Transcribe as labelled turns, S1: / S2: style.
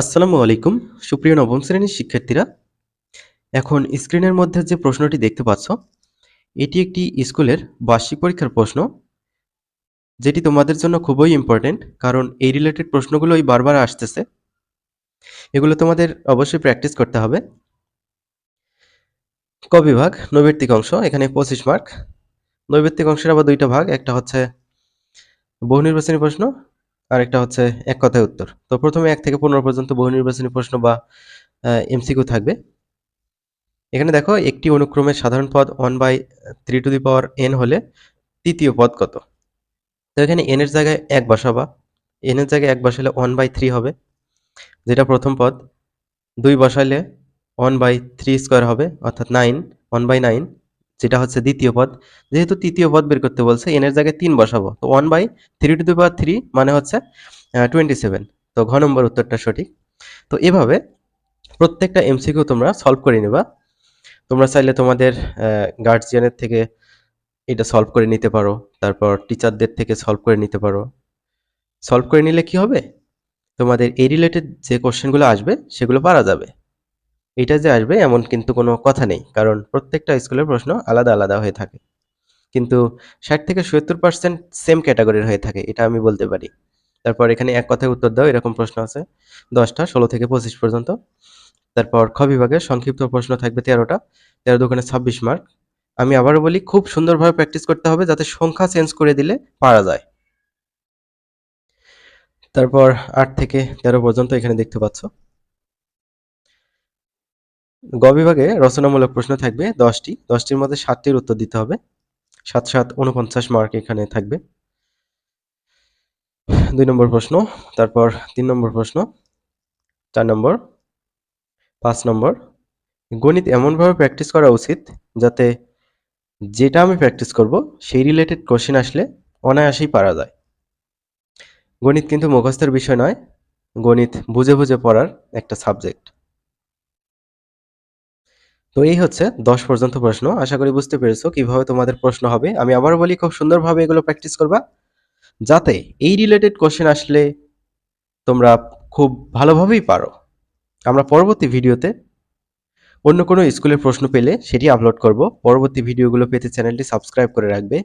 S1: আসসালামু আলাইকুম। সুপ্রিয় নবম শ্রেণির শিক্ষার্থীরা, এখন স্ক্রিনের মধ্যে যে প্রশ্নটি দেখতে পাচ্ছ, এটি একটি স্কুলের বার্ষিক পরীক্ষার প্রশ্ন, যেটি তোমাদের জন্য খুবই ইম্পর্টেন্ট কারণ এই রিলেটেড প্রশ্নগুলোই বারবার আসতেছে। এগুলো তোমাদের অবশ্যই প্র্যাকটিস করতে হবে। ক বিভাগ, নৈবেত্তিক অংশ, এখানে পঁচিশ মার্ক নৈবেত্তিক অংশের আবার দুইটা ভাগ, একটা হচ্ছে বহু নির্বাচনী প্রশ্ন আর একটা হচ্ছে এক কথায় উত্তর। তো প্রথমে এক থেকে পনেরো পর্যন্ত বহু নির্বাচনী প্রশ্ন বা এমসিকিউ থাকবে। এখানে দেখো, একটি অনুক্রমের সাধারণ পদ one by three to the power N হলে তৃতীয় পদ কত? তো এখানে এন এর জায়গায় এক বসাবা। এন এর জায়গায় এক বসালে ওয়ান বাই থ্রি হবে। যেটা প্রথম পদ। দুই বসাইলে ওয়ান বাই থ্রি স্কোয়ার হবে, অর্থাৎ নাইন ওয়ান বাই নাইন যেটা হচ্ছে দ্বিতীয় পদ। যেহেতু তৃতীয় পদ বের করতে বলছে এন এর জায়গায় তিন বসাবো। তো one by three to the power three মানে হচ্ছে টোয়েন্টি সেভেন তো ঘ নম্বর উত্তরটা সঠিক। তো এভাবে প্রত্যেকটা এমসিকিউ তোমরা সলভ করে নেবা। তোমরা চাইলে তোমাদের গার্জিয়ানের থেকে এটা সলভ করে নিতে পারো। তারপর টিচারদের থেকে সলভ করে নিতে পারো। সলভ করে নিলে কি হবে? তোমাদের এই রিলেটেড যে কোশ্চেনগুলো আসবে, সেগুলো পারা যাবে। এটা যে আসবে এমন কিন্তু কোনো কথা নেই, কারণ প্রত্যেকটা স্কুলের প্রশ্ন আলাদা আলাদা হয়ে থাকে। কিন্তু ষাট থেকে সত্তর পার্সেন্ট সেম ক্যাটাগরির হয়ে থাকে, এটা আমি বলতে পারি। তারপর এখানে এক কথায় উত্তর দাও, এরকম প্রশ্ন আছে। দশটা, ষোলো থেকে পঁচিশ পর্যন্ত। তারপর খ বিভাগে সংক্ষিপ্ত প্রশ্ন থাকবে তেরোটা। তেরো দোকানে ছাব্বিশ মার্ক আমি আবারও বলি, খুব সুন্দরভাবে প্র্যাকটিস করতে হবে যাতে সংখ্যা চেঞ্জ করে দিলে পারা যায়। তারপর আট থেকে তেরো পর্যন্ত এখানে দেখতে পাচ্ছ। গ বিভাগে রচনামূলক প্রশ্ন থাকবে দশটি। দশটির মধ্যে সাতটির উত্তর দিতে হবে। সাত সাত উনপঞ্চাশ মার্ক এখানে থাকবে। দুই নম্বর প্রশ্ন, তারপর তিন নম্বর প্রশ্ন, চার নম্বর, পাঁচ নম্বর। গণিত এমনভাবে প্র্যাকটিস করা উচিত যাতে যেটা আমি প্র্যাকটিস করব সেই রিলেটেড কোশ্চেন আসলে অনায়াসেই পারা যায়। গণিত কিন্তু মুখস্থের বিষয় নয়। গণিত বুঝে বুঝে পড়ার একটা সাবজেক্ট তো এই হচ্ছে দশ পর্যন্ত প্রশ্ন। আশা করি বুঝতে পেরেছ কীভাবে তোমাদের প্রশ্ন হবে। আমি আবার বলি, খুব সুন্দরভাবে এগুলো প্র্যাকটিস করবা। যাতে এই রিলেটেড কোশ্চেন আসলে তোমরা খুব ভালোভাবেই পারো। আমরা পরবর্তী ভিডিওতে অন্য কোনো স্কুলের প্রশ্ন পেলে সেটি আপলোড করব। পরবর্তী ভিডিওগুলো পেতে চ্যানেলটি সাবস্ক্রাইব করে রাখবে।